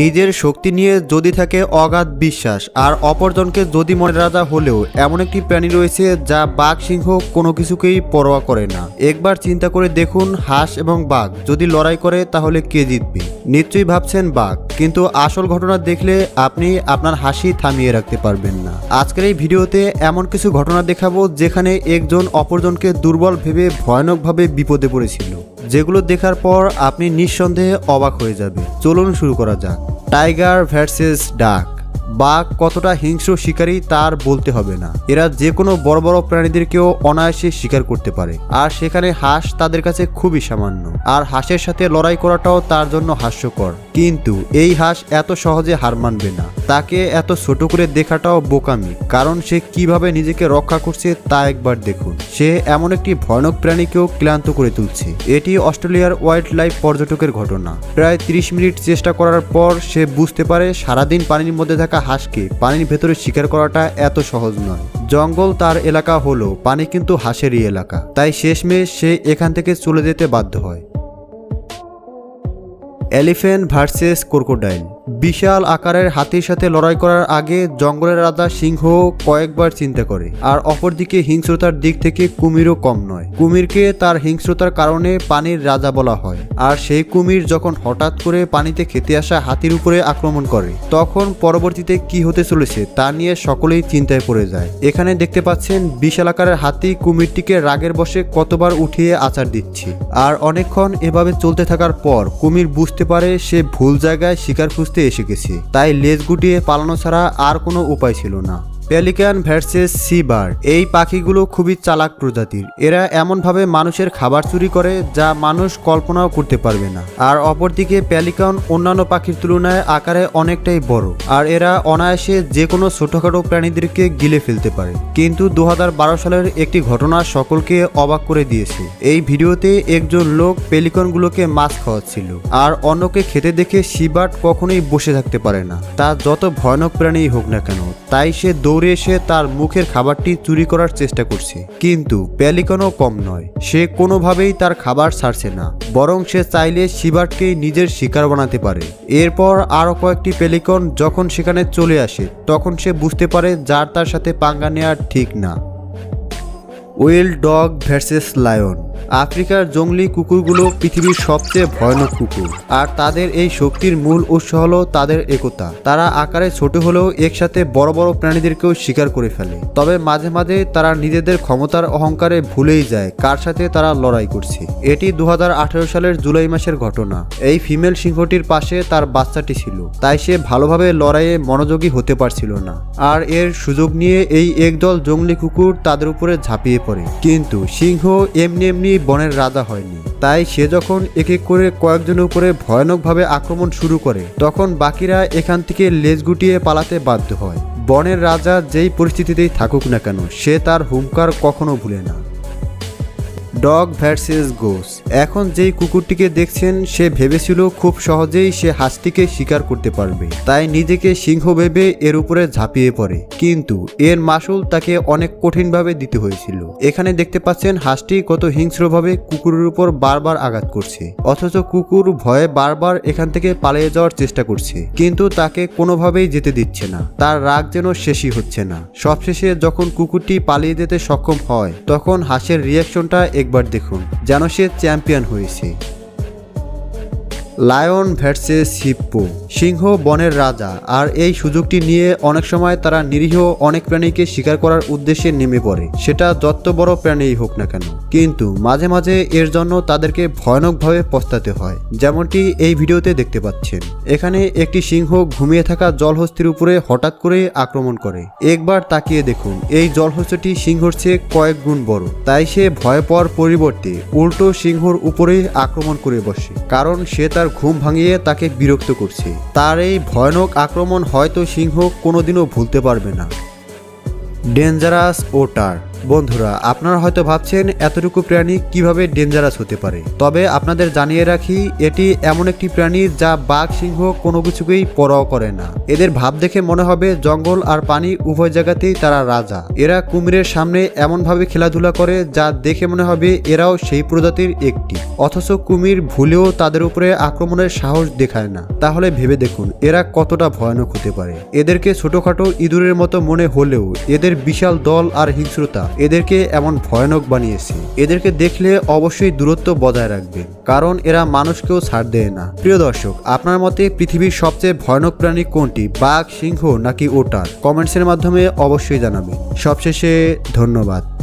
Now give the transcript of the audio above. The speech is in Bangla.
নিজের শক্তি নিয়ে যদি থাকে অগাধ বিশ্বাস, আর অপরজনকে যদি মনে রাজা হলেও এমন একটি প্রাণী রয়েছে যা বাঘ, সিংহ কোনো কিছুকেই পরোয়া করে না। একবার চিন্তা করে দেখুন হাঁস এবং বাঘ, যদি লড়াই করে তাহলে কে জিতবে? নিশ্চয়ই ভাবছেন বাঘ, কিন্তু আসল ঘটনা দেখলে আপনি আপনার হাসি থামিয়ে রাখতে পারবেন না। আজকের এই ভিডিওতে এমন কিছু ঘটনা দেখাবো যেখানে একজন অপরজনকে দুর্বল ভেবে ভয়ানকভাবে বিপদে পড়েছিল। যেগুলো দেখার পর আপনি নিঃসন্দেহে অবাক হয়ে যাবে চলুন শুরু করা যাক। টাইগার ভার্সেস ডাক। বাঘ কতটা হিংস্র শিকারী তার বলতে হবে না। এরা যে কোনো বড় বড় প্রাণীদেরকেও অনায়াসে শিকার করতে পারে। আর সেখানে হাঁস তাদের কাছে খুবই সামান্য। আর হাঁসের সাথে লড়াই করাটাও তার জন্য হাস্যকর। কিন্তু এই হাঁস এত সহজে হার মানবে না। তাকে এত ছোট করে দেখাটাও বোকামি, কারণ সে কীভাবে নিজেকে রক্ষা করছে তা একবার দেখুন। সে এমন একটি ভয়ানক প্রাণীকেও ক্লান্ত করে তুলছে। এটি অস্ট্রেলিয়ার ওয়াইল্ড লাইফ পর্যটকের ঘটনা। প্রায় 30 মিনিট চেষ্টা করার পর সে বুঝতে পারে সারাদিন পানির মধ্যে থাকা হাঁসকে পানির ভেতরে শিকার করাটা এত সহজ নয়। জঙ্গল তার এলাকা হলো পানি কিন্তু হাঁসেরই এলাকা। তাই শেষমেশ সে এখান থেকে চলে যেতে বাধ্য হয়। Elephant versus crocodile. বিশাল আকারের হাতির সাথে লড়াই করার আগে জঙ্গলের রাজা সিংহ কয়েকবার চিন্তা করে, আর অপরদিকে হিংস্রতার দিক থেকে কুমিরও কম নয়। কুমিরকে তার হিংস্রতার কারণে পানির রাজা বলা হয়। আর সেই কুমির যখন হঠাৎ করে পানিতে খেতে আসা হাতির উপরে আক্রমণ করে, তখন পরবর্তীতে কি হতে চলেছে তা নিয়ে সকলেই চিন্তায় পড়ে যায়। এখানে দেখতে পাচ্ছেন বিশাল আকারের হাতি কুমিরটিকে রাগের বসে কতবার উঠিয়ে আচার দিচ্ছে। আর অনেকক্ষণ এভাবে চলতে থাকার পর কুমির বুঝতে পারে সে ভুল জায়গায় শিকার খুঁজতে এসে গেছে। তাই লেজ গুটিয়ে পালানো ছাড়া আর কোনো উপায় ছিল না। পেলিকান ভার্সেস সিবার। এই পাখিগুলো খুবই চালাক প্রজাতির। এরা এমনভাবে মানুষের খাবার চুরি করে যা মানুষ কল্পনাও করতে পারবে না। আর অপরদিকে প্যালিকন অন্যান্য পাখির তুলনায় আকারে অনেকটাই বড়। আর এরা অনায়াসে যে কোনো ছোটখাটো প্রাণীদেরকে গিলে ফেলতে পারে। কিন্তু দু হাজার বারো সালের একটি ঘটনা সকলকে অবাক করে দিয়েছে। এই ভিডিওতে একজন লোক পেলিকনগুলোকে মাছ খাওয়াচ্ছিল। আর অন্যকে খেতে দেখে সিবার্ট কখনোই বসে থাকতে পারে না। তা যত ভয়ানক প্রাণীই হোক না কেন, তাই সে দৌড়ে এসে তার মুখের খাবারটি চুরি করার চেষ্টা করছে। কিন্তু প্যালিকনও কম নয়। সে কোনোভাবেই তার খাবার ছাড়ছে না, বরং সে চাইলে শিবার্টকেই নিজের শিকার বানাতে পারে। এরপর আরও কয়েকটি প্যালিকন যখন সেখানে চলে আসে, তখন সে বুঝতে পারে যার তার সাথে পাঙ্গা নেওয়া ঠিক না। Wild dog versus lion. আফ্রিকার জঙ্গলি কুকুরগুলো পৃথিবীর সবচেয়ে ভয়ানক কুকুর। আর তাদের এই শক্তির মূল উৎস হলো তাদের একতা। তারা আকারে ছোট হলেও একসাথে বড় বড় প্রাণীদেরকেও শিকার করে ফেলে। তবে মাঝে মাঝে তারা নিজেদের ক্ষমতার অহংকারে ভুলেই যায়, কার সাথে তারা লড়াই করছে। এটি দু হাজার আঠারো সালের জুলাই মাসের ঘটনা। এই ফিমেল সিংহটির পাশে তার বাচ্চাটি ছিল। তাই সে ভালোভাবে লড়াইয়ে মনোযোগী হতে পারছিল না। আর এর সুযোগ নিয়ে এই একদল জঙ্গলি কুকুর তাদের উপরে ঝাঁপিয়ে পড়ে। কিন্তু সিংহ এমনি এমনি বনের রাজা হয়নি। তাই সে যখন এক এক করে কয়েকজনের উপরে ভয়ানকভাবে আক্রমণ শুরু করে, তখন বাকিরা এখান থেকে লেজ গুটিয়ে পালাতে বাধ্য হয়। বনের রাজা যেই পরিস্থিতিতেই থাকুক না কেন, সে তার হুঙ্কার কখনো ভুলে না। Dog versus goose. এখন যেই কুকুরটিকে দেখছেন, সে ভেবেছিল খুব সহজেই সে হাঁসটিকে শিকার করতে পারবে। তাই নিজেকে সিংহ ভেবে এর উপরে ঝাঁপিয়ে পড়ে। কিন্তু এর মাসুল তাকে অনেক কঠিনভাবে দিতে হয়েছিল। এখানে দেখতে পাচ্ছেন, হাঁসটি কত হিংস্রভাবে কুকুরের উপর বারবার আঘাত করছে। অথচ কুকুর ভয়ে বারবার এখান থেকে পালিয়ে যাওয়ার চেষ্টা করছে। কিন্তু তাকে কোনোভাবেই যেতে দিচ্ছে না। তার রাগ যেন শেষই হচ্ছে না। সবশেষে যখন কুকুরটি পালিয়ে যেতে সক্ষম হয়, তখন হাঁসের রিয়াকশনটা একবার দেখুন যেন সে চ্যাম্পিয়ন হয়েছে। Lion versus hippo. সিংহ বনের রাজা, আর এই সুযোগটি নিয়ে অনেক সময় তারা নিরীহ অনেক প্রাণীকে শিকার করার উদ্দেশ্যে নেমে পড়ে। সেটা যত বড় প্রাণীই হোক না কেন। কিন্তু মাঝে মাঝে এর জন্য তাদেরকে ভয়ানকভাবে পস্তাতে হয়, যেমনটি এই ভিডিওতে দেখতে পাচ্ছেন। এখানে একটি সিংহ ঘুমিয়ে থাকা জলহস্তির উপরে হঠাৎ করে আক্রমণ করে। একবার তাকিয়ে দেখুন, এই জলহস্তিটি সিংহর চেয়ে কয়েক গুণ বড়। তাই সে ভয় পাওয়ার পরিবর্তে উল্টো সিংহর উপরে আক্রমণ করে বসে, কারণ সে তার ঘুম ভাঙিয়ে তাকে বিরক্ত করছে। তার এই ভয়ানক আক্রমণ হয়তো সিংহ কোনোদিনও ভুলতে পারবে না। ডেঞ্জারাস ওটার বন্ধুরা, আপনারা হয়তো ভাবছেন এতটুকু প্রাণী কীভাবে ডেঞ্জারাস হতে পারে। তবে আপনাদের জানিয়ে রাখি, এটি এমন একটি প্রাণী যা বাঘ, সিংহ কোনো কিছুকেই পরোয়া করে না। এদের ভাব দেখে মনে হবে জঙ্গল আর পানি উভয় জায়গাতেই তারা রাজা। এরা কুমিরের সামনে এমনভাবে খেলাধুলা করে যা দেখে মনে হবে এরাও সেই প্রজাতির একটি। অথচ কুমির ভুলেও তাদের উপরে আক্রমণের সাহস দেখায় না। তাহলে ভেবে দেখুন, এরা কতটা ভয়ানক হতে পারে। এদেরকে ছোটখাটো ইঁদুরের মতো মনে হলেও এদের বিশাল দল আর হিংস্রতা এদেরকে এমন ভয়ানক বানিয়েছে। এদেরকে দেখলে অবশ্যই দূরত্ব বজায় রাখবে, কারণ এরা মানুষকেও ছাড় দেয় না। প্রিয় দর্শক, আপনার মতে পৃথিবীর সবচেয়ে ভয়ানক প্রাণী কোনটি, বাঘ, সিংহ নাকি ওটার? কমেন্টসের মাধ্যমে অবশ্যই জানাবেন। সবশেষে ধন্যবাদ।